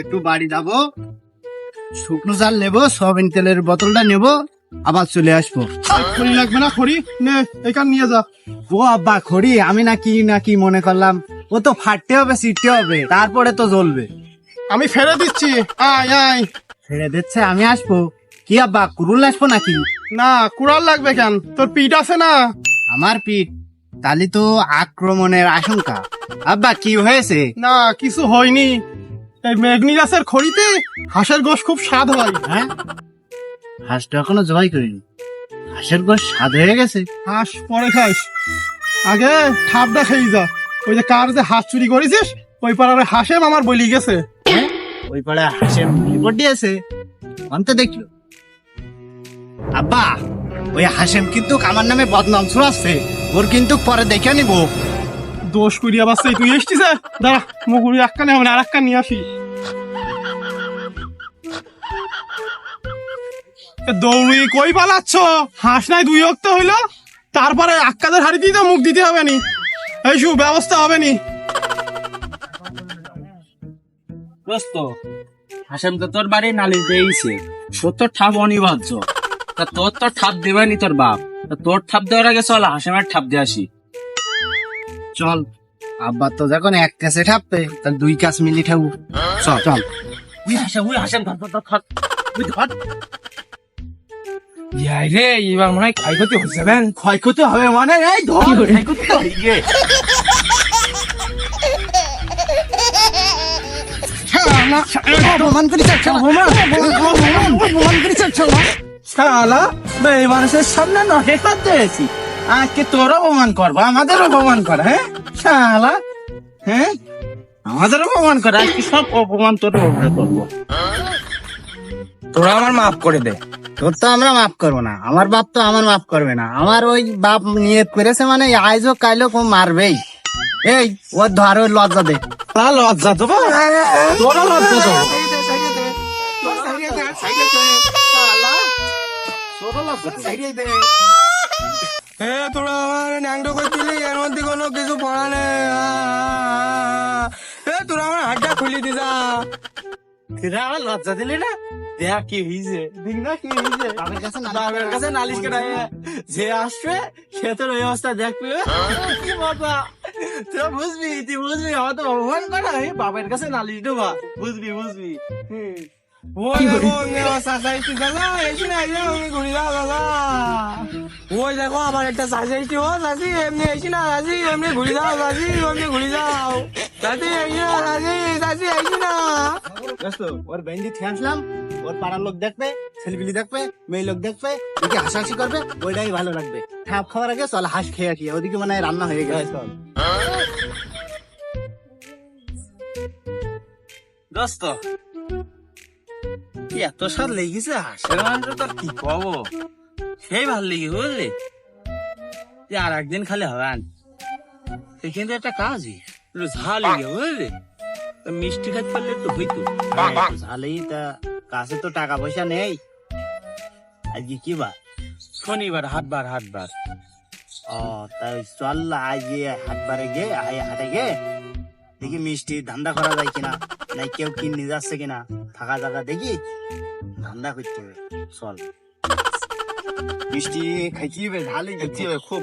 একটু বাড়ি যাব। শুকনো চাল নেব সয়াবিন তেলের বোতলটা নেব আবার চলে আসব। খড়ি লাগবে না খড়ি? নে এখান নিয়ে যা। ও আব্বা খড়ি আমি নাকি নাকি মনে করলাম ও তো ফাটতে হবে সিটতে হবে তারপরে তো জ্বলবে। আমি ফেলে দিচ্ছি আয় আয়। ছেড়ে দিচ্ছে আমি আসব। কি আব্বা কুরুল আসব নাকি? না কুড়াল লাগবে কেন? তোর পিঠ আছে না? আমার পিঠ? তালি তো আক্রমণের আশঙ্কা। আব্বা কি হয়েছে? না কিছু হয়নি। এই মেঘনি গাছের খড়িতে হাঁসের গোশ খুব স্বাদ হয়। হ্যাঁ? হাঁসটা এখনও জবাই করিনি। হাঁসের গোশ স্বাদ হয়ে গেছে। হাঁস পরে খাইস। আগে ঠাপটা খেয়ে যা। ওই যে কার যে হাঁস চুরি করেছিস ওই পাড়ার হাসেম আমার বলি গেছে। হ্যাঁ? ওই পাড়ে হাসেম রিপোর্ট দিয়েছে। অন্তে দেখল। আব্বা ওই হাসেম কিন্তু আমার নামে বদনাম ছড়াচ্ছে। ওর কিন্তু পরে দেখে নিব। দোষ করিয়া বাচ্চা তুই এসছিস দাঁড়া মুগুরি একটা নেই আর একটা নিয়ে আসি। দৌড়ি কই পালাচ্ছ? হাঁস নাই দুই অক্ত হইল? তারপরে আক্কাদের হাড়ি দিয়ে তো মুখ দিতে হবে নি। এই সু ব্যবস্থা হবে নি। দোস্ত হাসেম তো তোর বাড়ি নালিশ দিয়েছে তোর তো ঠাপ অনিবার্য। তা তোর তো ঠাপ দেবেনি তোর বাপ। তোর ঠাপ দেওয়ার আগে চল হাসেমের ঠাপ দিয়ে আসি চল আব্বা তো যখন এক কাছে ঠাপবে তাহলে দুই কাজ মিলি ঠাবু চল চল উই হাসেম উই হাসেম ধর ধর ধর উই ধর ইয়াই রে এবার মনে হয় ক্ষয়ক্ষতি হচ্ছে যাবেন ক্ষয়ক্ষতি হবে মানে এই ধর ক্ষয়ক্ষতি হয়ে গিয়ে। অপমান করি চাচ্ছ অপমান শালা এই মানুষের সামনে নহে হাত দিয়েছি। আজকে তোর অপমান করব আমাদের অপমান কর হ্যাঁ? শালা হ্যাঁ? আমাদের অপমান কর আজকে সব অপমান তোর উপরে করব। তোরা আমার মাফ করে দে। তোর তো আমরা মাফ করব না। আমার বাপ তো আমার মাফ করবে না। আমার ওই বাপ নিয়ত করেছে মানে আইজও কাইলো কো মারবেই। এই ওর ধর ওর লজ্জা দে। তা লজ্জা তো তোরা লজ্জা তো এ তোরা আমার ন্যাংটো করে এর মধ্যে কোনো কিছু পড়া নেই। এ তোরা আমার হাতটা খুলি দিদা। তোরা আমার লজ্জা দিলি না? দেখ কি হয়েছে দেখ না কি হয়েছে বাপের কাছে নালিশ বাবার কাছে নালিশ কাটাই যে আসবে সে তোর ওই অবস্থা দেখবে। কি বাবা তুই বুঝবি তুই বুঝবি আমার তো অপমান করা বাবার কাছে নালিশ দেবা। বুঝবি বুঝবি। হুম। ওই দেখো আমার একটা সাসাইছি ও সাসি এমনি এসি না সাসি এমনি ঘুরি দাও সাসি এমনি ঘুরি দাও। সাসি এসি না সাসি সাসি এসি না। ওর বেঞ্জি খেয়ে আসলাম ওর পাড়ার লোক দেখবে ছেলেপিলি দেখবে মেয়ে লোক দেখবে ওকে হাসাহাসি করবে ওইটাই ভালো লাগবে। ঠাপ খাওয়ার আগে চল হাঁস খেয়ে আসি ওদিকে মানে রান্না হয়ে গেছে। চল। দোস্ত এত স্বাদ লেগেছে? হাঁসের মাংস তোর কি কব? সেই ভালো লেগে বুঝলি? যে আর একদিন খালি হবে, আন। সে কিন্তু একটা কাজই। একটু ঝাল লেগে, বুঝলি? মিষ্টি খাইতে পারলে তো হইতো। ঝালেই তা কাছে তো টাকা পয়সা নেই। আজকে কি বার? শনিবার, হাটবার হাটবার। ও তাই চল আজ হাটবারে গে আই হাটে গে দেখি মিষ্টি ধান্দা করা যায় কিনা, নাই কেউ কিনে যাচ্ছে কিনা। থাকা জায়গা দেখি ধান্দা করতে হবে চল। মিষ্টি খাইতে হবে ঝালই খেতে হবে খুব